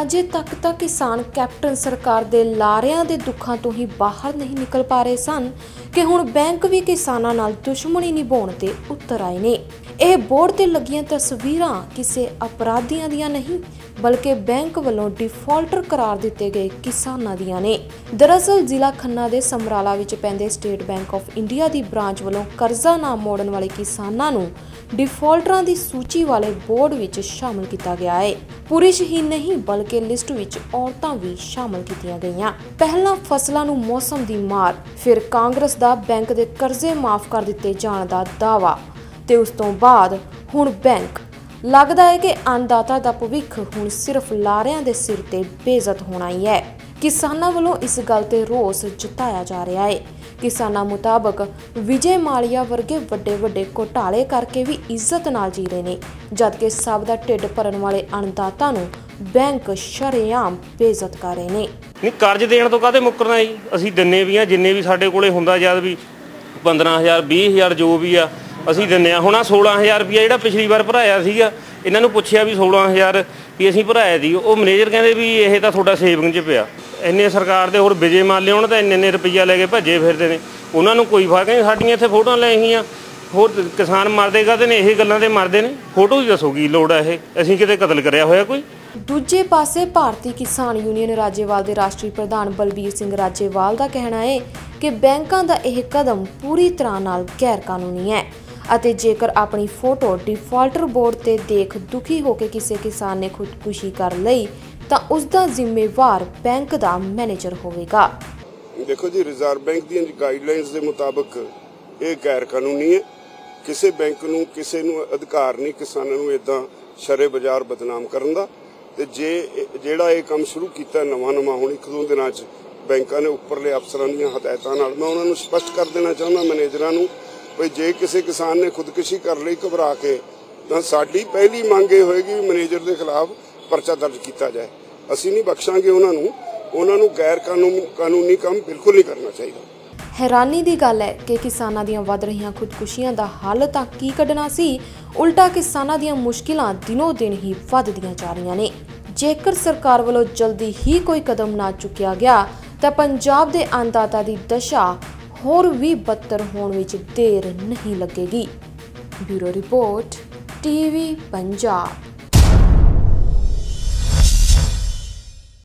ਅਜੇ ਤੱਕ ਤਾਂ ਕਿਸਾਨ ਕੈਪਟਨ ਸਰਕਾਰ ਦੇ ਲਾਰਿਆਂ ਦੇ ਦੁੱਖਾਂ ਤੋਂ ਹੀ ਬਾਹਰ ਨਹੀਂ ਨਿਕਲ ਪਾ ਰਹੇ ਸਨ ਕਿ ਹੁਣ ਬੈਂਕ ਵੀ ਕਿਸਾਨਾਂ ਨਾਲ ਦੁਸ਼ਮਣੀ ਨਿਭਾਉਣ ਤੇ ਉਤਰ ਆਏ ਨੇ। ਇਹ ਬੋਰਡ ਤੇ ਲੱਗੀਆਂ ਤਸਵੀਰਾਂ ਕਿਸੇ ਅਪਰਾਧੀਆਂ ਦੀਆਂ ਨਹੀਂ, ਬਲਕਿ ਬੈਂਕ ਵੱਲੋਂ ਡਿਫਾਲਟਰ ਕਰਾਰ ਦਿੱਤੇ ਗਏ ਕਿਸਾਨਾਂ ਦੀਆਂ ਨੇ। ਦਰਅਸਲ ਜ਼ਿਲ੍ਹਾ ਖੰਨਾ ਦੇ ਸਮਰਾਲਾ ਵਿੱਚ ਪੈਂਦੇ ਸਟੇਟ ਬੈਂਕ ਆਫ ਇੰਡੀਆ ਦੀ ਬ੍ਰਾਂਚ ਵੱਲੋਂ ਕਰਜ਼ਾ ਨਾ ਮੋੜਨ ਵਾਲੇ ਕਿਸਾਨਾਂ ਨੂੰ ਡਿਫਾਲਟਰਾਂ ਦੀ ਸੂਚੀ ਵਾਲੇ ਬੋਰਡ ਵਿੱਚ ਸ਼ਾਮਲ ਕੀਤਾ ਗਿਆ ਹੈ। ਪੁਰਸ਼ ਹੀ ਨਹੀਂ, ਬਲਕਿ ਲਿਸਟ ਵਿੱਚ ਔਰਤਾਂ ਵੀ ਸ਼ਾਮਲ ਕੀਤੀਆਂ ਗਈਆਂ। ਪਹਿਲਾਂ ਫਸਲਾਂ ਨੂੰ ਮੌਸਮ ਦੀ ਮਾਰ, ਫਿਰ ਕਾਂਗਰਸ ਦਾ ਬੈਂਕ ਦੇ ਕਰਜ਼ੇ ਮਾਫ ਕਰ ਦਿੱਤੇ ਜਾਣ ਦਾ ਦਾਅਵਾ ਤੇ ਉਸ ਤੋਂ ਬਾਅਦ ਹੁਣ ਬੈਂਕ। ਲੱਗਦਾ ਹੈ ਕਿ ਅੰਨਦਾਤਾ ਦਾ ਭਵਿੱਖ ਹੁਣ ਸਿਰਫ ਲਾਰਿਆਂ ਦੇ ਸਿਰ ਤੇ ਬੇਇੱਜ਼ਤ ਹੋਣਾ ਹੀ ਹੈ। ਕਿਸਾਨਾਂ ਵੱਲੋਂ ਇਸ ਗੱਲ ਤੇ ਰੋਸ ਜਤਾਇਆ ਜਾ ਰਿਹਾ ਹੈ। ਕਿਸਾਨਾਂ ਮੁਤਾਬਕ ਵਿਜੇ ਮਾਲੀਆ ਵਰਗੇ ਵੱਡੇ ਵੱਡੇ ਘੋਟਾਲੇ ਕਰਕੇ ਵੀ ਇੱਜ਼ਤ ਨਾਲ ਜੀ ਰਹੇ ਨੇ, ਜਦਕਿ ਸਭ ਦਾ ਢਿੱਡ ਭਰਨ ਵਾਲੇ ਅੰਨਦਾਤਾ ਨੂੰ ਬੈਂਕ ਸ਼ਰੇਆਮ ਬੇਇੱਜ਼ਤ ਕਰ ਰਹੇ ਨੇ। ਨਹੀਂ, ਕਰਜ਼ ਦੇਣ ਤੋਂ ਕਾਹਦੇ ਮੁੱਕਰਨਾ ਜੀ? ਅਸੀਂ ਦਿੰਨੇ ਵੀ ਆ, ਜਿੰਨੇ ਵੀ ਸਾਡੇ ਕੋਲੇ ਹੁੰਦਾ ਜਦ ਵੀ 15000 20000 ਜੋ ਵੀ ਆ, ਅਸੀਂ ਦਿੰਨੇ ਆ। ਹੁਣ ਆ 16000 ਰੁਪਇਆ ਜਿਹੜਾ ਪਿਛਲੀ ਵਾਰ ਭਰਾਇਆ ਸੀਗਾ, ਇਹਨਾਂ ਨੂੰ ਪੁੱਛਿਆ ਵੀ 16000 ਵੀ ਅਸੀਂ ਭਰਾਇਆ ਦੀ, ਉਹ ਮੈਨੇਜਰ ਕਹਿੰਦੇ ਵੀ ਇਹ ਤਾਂ ਤੁਹਾਡਾ ਸੇਵਿੰਗ 'ਚ ਪਿਆ। ਇੰਨੇ ਸਰਕਾਰ ਦੇ ਹੋਰ ਵਿਜੇ ਮਾਲੇ ਹੋਣ ਤਾਂ ਇੰਨੇ ਇੰਨੇ ਰੁਪਈਆ ਲੈ ਕੇ ਭੱਜੇ ਫਿਰਦੇ ਨੇ। ਉਹਨਾਂ ਨੂੰ ਕੋਈ ਫ਼ਰਕ ਨਹੀਂ, ਸਾਡੀਆਂ ਇੱਥੇ ਫੋਟੋਆਂ ਲੈ ਆਈਆਂ। ਹੋਰ ਕਿਸਾਨ ਮਰਦੇ ਕਾਹਦੇ ਨੇ? ਇਹ ਗੱਲਾਂ ਤੇ ਮਰਦੇ ਨੇ। ਫੋਟੋ ਹੀ ਦੱਸੋ ਲੋੜ ਆ ਇਹ? ਅਸੀਂ ਕਿਤੇ ਕਤਲ ਕਰਿਆ ਹੋਇਆ ਕੋਈ? ਦੂਜੇ ਪਾਸੇ ਭਾਰਤੀ ਕਿਸਾਨ ਯੂਨੀਅਨ ਰਾਜੇਵਾਲ ਦੇ ਰਾਸ਼ਟਰੀ ਪ੍ਰਧਾਨ ਬਲਬੀਰ ਸਿੰਘ ਰਾਜੇਵਾਲ ਦਾ ਕਹਿਣਾ ਹੈ ਕਿ ਬੈਂਕਾਂ ਦਾ ਇਹ ਕਦਮ ਪੂਰੀ ਤਰ੍ਹਾਂ ਨਾਲ ਗੈਰ ਕਾਨੂੰਨੀ ਹੈ ਅਤੇ ਜੇਕਰ ਆਪਣੀ ਫੋਟੋ ਡਿਫਾਲਟਰ ਬੋਰਡ ਤੇ ਦੇਖ ਦੁਖੀ ਹੋ ਕੇ ਕਿਸੇ ਕਿਸਾਨ ਨੇ ਖੁਦਕੁਸ਼ੀ ਕਰ ਲਈ ਤਾਂ ਉਸ ਦਾ ਜ਼ਿੰਮੇਵਾਰ ਬੈਂਕ ਦਾ ਮੈਨੇਜਰ ਹੋਵੇਗਾ। ਦੇਖੋ ਜੀ ਰਿਜ਼ਰਵ ਬੈਂਕ ਦੀਆਂ ਗਾਈਡਲਾਈਨਸ ਦੇ ਮੁਤਾਬਕ ਇਹ ਗੈਰ ਕਾਨੂੰਨੀ ਹੈ। ਕਿਸੇ ਬੈਂਕ ਨੂੰ, ਕਿਸੇ ਨੂੰ ਅਧਿਕਾਰ ਨਹੀਂ ਕਿਸਾਨਾਂ ਨੂੰ ਇਦਾਂ ਸ਼ਰੇ ਬਾਜ਼ਾਰ ਬਦਨਾਮ ਕਰਨ ਦਾ। ਤੇ ਜੇ ਜਿਹੜਾ ਇਹ ਕੰਮ ਸ਼ੁਰੂ ਕੀਤਾ ਨਵਾਂ ਨਵਾਂ, ਹੁਣ ਇੱਕ ਦੋ ਦਿਨਾਂ 'ਚ ਬੈਂਕਾਂ ਨੇ ਉੱਪਰਲੇ ਅਫਸਰਾਂ ਦੀਆਂ ਹਦਾਇਤਾਂ ਨਾਲ, ਮੈਂ ਉਹਨਾਂ ਨੂੰ ਸਪਸ਼ਟ ਕਰ ਦੇਣਾ ਚਾਹੁੰਦਾ ਮੈਨੇਜਰਾਂ ਨੂੰ ਵੀ ਜੇ ਕਿਸੇ ਕਿਸਾਨ ਨੇ ਖੁਦਕੁਸ਼ੀ ਕਰ ਲਈ ਘਬਰਾ ਕੇ, ਤਾਂ ਸਾਡੀ ਪਹਿਲੀ ਮੰਗ ਇਹ ਹੋਏਗੀ ਵੀ ਮੈਨੇਜਰ ਦੇ ਖਿਲਾਫ ਪਰਚਾ ਦਰਜ ਕੀਤਾ ਜਾਏ। ਅਸੀਂ ਨਹੀਂ ਬਖਸ਼ਾਂਗੇ ਉਹਨਾਂ ਨੂੰ ਉਹਨਾਂ ਨੂੰ ਗੈਰ ਕਾਨੂੰਨੀ ਕੰਮ ਬਿਲਕੁਲ ਨਹੀਂ ਕਰਨਾ ਚਾਹੀਦਾ। ਹੈਰਾਨੀ ਦੀ ਗੱਲ ਹੈ ਕਿ ਕਿਸਾਨਾਂ ਦੀਆਂ ਵੱਧ ਰਹੀਆਂ ਖੁਦਕੁਸ਼ੀਆਂ ਦਾ ਹੱਲ ਤਾਂ ਕੀ ਕੱਢਣਾ ਸੀ, ਉਲਟਾ ਕਿਸਾਨਾਂ ਦੀਆਂ ਮੁਸ਼ਕਿਲਾਂ ਦਿਨੋ ਦਿਨ ਹੀ ਵੱਧਦੀਆਂ ਜਾ ਰਹੀਆਂ ਨੇ। ਜੇਕਰ ਸਰਕਾਰ ਵੱਲੋਂ ਜਲਦੀ ਹੀ ਕੋਈ ਕਦਮ ਨਾ ਚੁੱਕਿਆ ਗਿਆ, ਤਾਂ ਪੰਜਾਬ ਦੇ ਅੰਨਦਾਤਾ ਦੀ ਦਸ਼ਾ ਹੋਰ ਵੀ ਬੱਤਰ ਹੋਣ ਵਿੱਚ ਦੇਰ ਨਹੀਂ ਲੱਗੇਗੀ। Bureau report, TV Punjab.